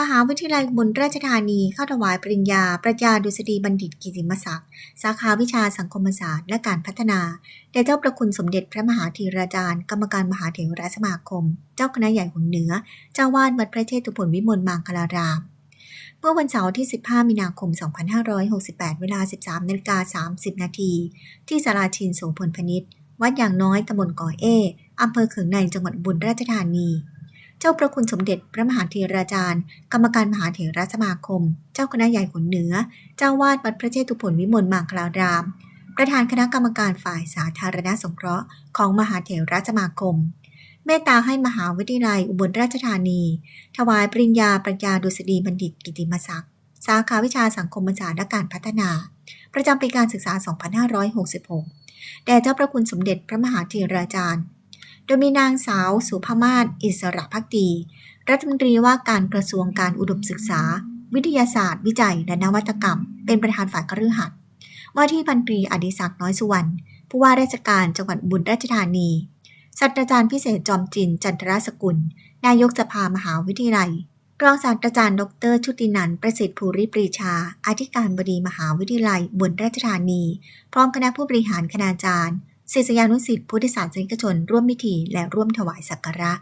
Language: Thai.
มหาวิทยาลัยอุบลราชธานีเข้าถวายปริญญา ปรัชญาดุษฎีบัณฑิตกิติมศักดิ์สาขาวิชาสังคมศาสตร์และการพัฒนาแด่เจ้าประคุณสมเด็จพระมหาธีราจารย์ กรรมการมหาเถรสมาคม เจ้าคณะใหญ่หุ่นเหนือ เจ้าวาดวัดพระเชตุพนวิมลมังคลาราม เมื่อวันเสาร์ที่ 15 มีนาคม 2568 เวลา 13นาฬิกา30 นาทีที่ศาลาชินโสพลพนิษฐ์วัดอย่างน้อยตำบลก่อเออำเภอเขืองในจังหวัดอุบุญราชธานี เจ้าประคุณสมเด็จพระมหาเถราจารย์ กรรมการมหาเถรสมาคม เจ้าคณะใหญ่ขนเหนือ เจ้าวาดวัดพระเชตุพนวิมลมังคลาราม ประธานคณะกรรมการฝ่ายสาธารณสงเคราะห์ของมหาเถรสมาคม เมตตาให้มหาวิทยาลัยอุบลราชธานี ถวายปริญญาปรัญญาดุษฎีบัณฑิตกิติมศักดิ์ สาขาวิชาสังคมศาสตร์และการพัฒนา ประจำปีการศึกษา 2566แด่เจ้าประคุณสมเด็จพระมหาเถราจารย์ ดยมีนางสาวสุภามาศอิสระพักดี รัฐมนตรีว่าการกระทรวงการอุดมศึกษา วิทยาศาสตร์ วิจัย และนวัตกรรม เป็นประธานฝ่ายคฤหัสถ์ว่าที่พันตรีอดิศักดิ์น้อยสุวรรณผู้ว่าราชการจังหวัดอุบุญราชธานีศาสตราจารย์พิเศษจอมจินจันทรสกุล นายกสภามหาวิทยาลัยรองศาสตราจารย์ดรชุตินันท์ประสิทธิ์ภูริปรีชา อธิการบดีมหาวิทยาลัยอุบลราชธานี พร้อมคณะผู้บริหารคณาจารย์ ศิษยานุศิษย์พุทธศาสนิกชนร่วมพิธีและร่วมถวายสักการะ